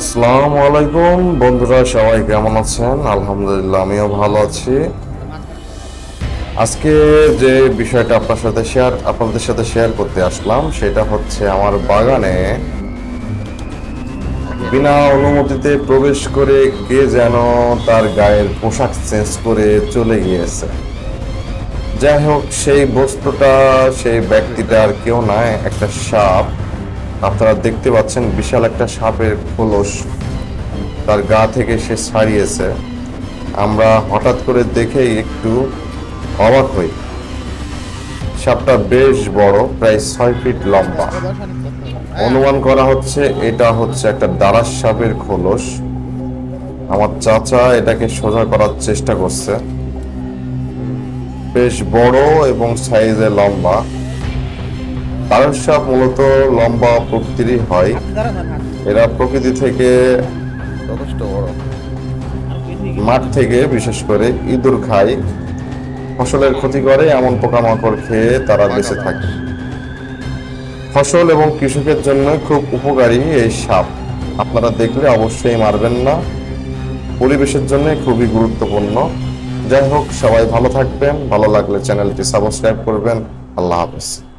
আসসালামু আলাইকুম। বন্ধুরা, সবাই কেমন আছেন? আলহামদুলিল্লাহ, আমিও ভালো আছি। আজকে যে বিষয়টা আপনার সাথে শেয়ার আপনাদের সাথে শেয়ার করতে আসলাম, সেটা হচ্ছে আমার বাগানে বিনা অনুমতিতে প্রবেশ করে কে যেন তার গায়ের পোশাক চেঞ্জ করে চলে গিয়েছে। যাই হোক, সেই বস্তুটা, সেই ব্যক্তিটার কেউ নয় একটা সাপ। আপনারা দেখতে পাচ্ছেন বিশাল একটা সাপের খোলস। তার গা থেকে সে ছাড়িয়েছে। আমরা হঠাৎ করে দেখেই একটু অবাক হই। সাপটা বেশ বড়, প্রায় ছয় ফিট লম্বা। অনুমান করা হচ্ছে এটা হচ্ছে একটা দারাস সাপের খোলস। আমার চাচা এটাকে সোজা করার চেষ্টা করছে। বেশ বড় এবং সাইজে লম্বা। দারাস সাপ মূলত লম্বা প্রকৃতিরই হয়। এরা প্রকৃতি থেকে যথেষ্ট বড়। মাঠ থেকে, বিশেষ করে ইঁদুর খায়। ফসলের ক্ষতি করে, এমন পোকামাকড় খেয়ে তারা বেঁচে থাকে। ফসল এবং কৃষকের জন্য খুব উপকারী এই সাপ। আপনারা দেখলে অবশ্যই মারবেন না। পরিবেশের জন্য খুবই গুরুত্বপূর্ণ। যাই হোক, সবাই ভালো থাকবেন। ভালো লাগলে চ্যানেলটি সাবস্ক্রাইব করবেন। আল্লাহ হাফেজ।